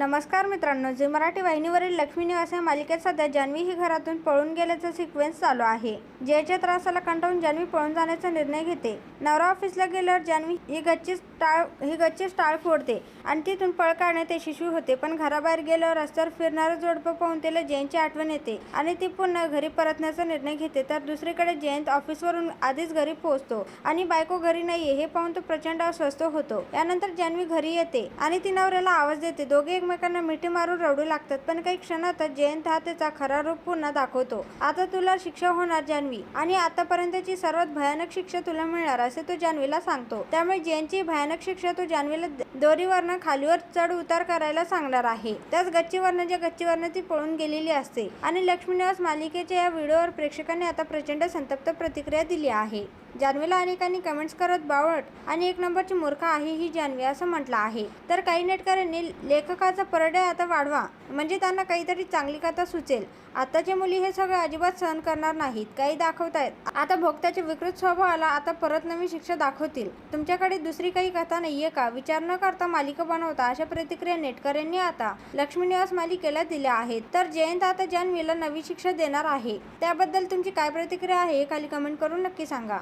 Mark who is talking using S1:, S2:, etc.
S1: नमस्कार मित्रांनो झी मराठी वाहिनीवरील लक्ष्मी निवास या मालिकेत सध्या जान्हवी ही घरातून पळून गेल्याचा सिक्वेन्स चालू आहे. जयच्या त्रासाला कंटाळून जान्हवी पळून जाण्याचा निर्णय घेते. नवरा ऑफिसला गेल्यावर जान्हवी ही गच्ची टाळ ही गच्ची टाळ फोडते. आणि तिथून पळ काढण्यात यशस्वी होते. पण घराबाहेर गेल्यावर रस्त्यावर फिरणारं जोडपं पाहून तिला जयंतची आठवण येते. आणि ती पुन्हा घरी परतण्याचा निर्णय घेते. तर दुसरीकडे जयंत ऑफिसवरून आधीच घरी पोहोचतो. आणि बायको घरी नाहीये हे पाहून तो प्रचंड अस्वस्थ होतो. यानंतर जान्हवी घरी येते आणि ती नवऱ्याला आवाज देते. दोघे एकमेकांना मिठी मारून रडू लागतात पण काही क्षणातच जयंत हा त्याचा खरा रूप पुन्हा दाखवतो. आता तुला शिक्षा होणार जान्हवी आणि आतापर्यंतची सर्वात भयानक शिक्षा तुला मिळणार असे तो जान्हवीला सांगतो. त्यामुळे जयंतची भयानक शिक्षा तो जान्हवीला दोरीवरनं खालीवर चढ उतार करायला सांगणार आहे. त्याच गच्चीवरनं ज्या गच्चीवरनं ती पळून गेलेली असते. आणि लक्ष्मीनिवास मालिकेच्या या व्हिडिओवर प्रेक्षकांनी आता प्रचंड संतप्त प्रतिक्रिया दिली आहे. जान्हवीला अनेकांनी कमेंट्स करत बावट आणि एक नंबरची मूर्ख आहे ही जान्हवी असं म्हटलं आहे. तर काही नेटकऱ्यांनी लेखकाचा परडे आता वाढवा. म्हणजे त्यांना काहीतरी चांगली कथा सुचेल. आताच्या मुली हे सगळं अजिबात सहन करणार नाहीत. काही दाखवतायत. आता भोगत्याच्या विकृत स्वभावाला आता परत नवी शिक्षा दाखवतील. तुमच्याकडे दुसरी काही कथा नाहीये का? विचार न करता मालिका बनवता अशा प्रतिक्रिया नेटकऱ्यांनी आता लक्ष्मी निवास मालिकेला दिल्या आहेत. तर जयंत आता जान्हवीला नवी शिक्षा देणार आहे. त्याबद्दल तुमची काय प्रतिक्रिया आहे हे खाली कमेंट करून नक्की सांगा.